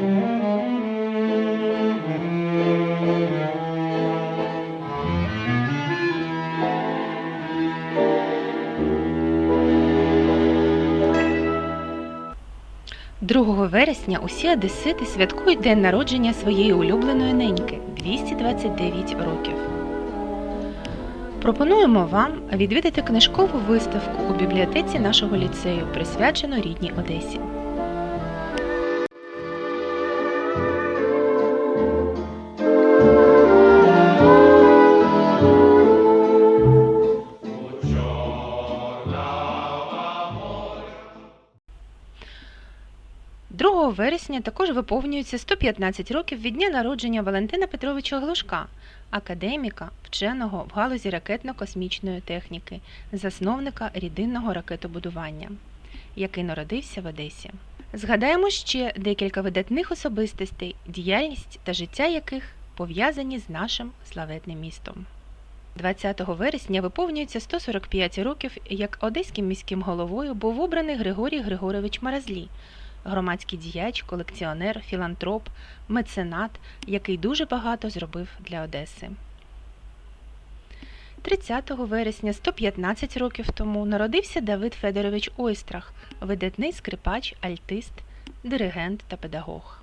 2 вересня усі одесити святкують день народження своєї улюбленої неньки 229 років. Пропонуємо вам відвідати книжкову виставку у бібліотеці нашого ліцею, присвячену рідній Одесі. – 2 вересня також виповнюється 115 років від дня народження Валентина Петровича Глушка, академіка, вченого в галузі ракетно-космічної техніки, засновника рідинного ракетобудування, який народився в Одесі. Згадаємо ще декілька видатних особистостей, діяльність та життя яких пов'язані з нашим славетним містом. 20 вересня виповнюється 145 років, як одеським міським головою був обраний Григорій Григорович Маразлі, громадський діяч, колекціонер, філантроп, меценат, який дуже багато зробив для Одеси. 30 вересня 115 років тому народився Давид Федорович Ойстрах, видатний скрипач, альтист, диригент та педагог.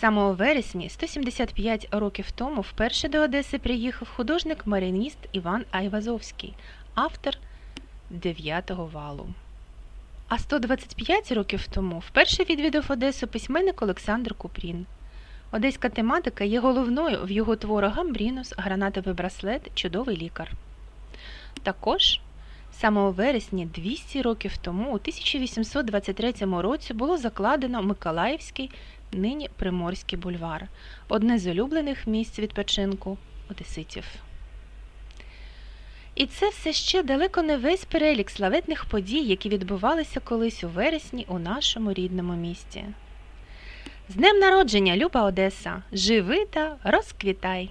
Саме у вересні 175 років тому вперше до Одеси приїхав художник-марініст Іван Айвазовський, автор дев'ятого валу. А 125 років тому вперше відвідав Одесу письменник Олександр Купрін. Одеська тематика є головною в його творах Гамбрінус, Гранатовий браслет, Чудовий лікар. Також саме у вересні 200 років тому, у 1823 році, було закладено Миколаївський, нині Приморський бульвар, одне з улюблених місць відпочинку одеситів. І це все ще далеко не весь перелік славетних подій, які відбувалися колись у вересні у нашому рідному місті. З днем народження, Люба Одеса! Живи та розквітай!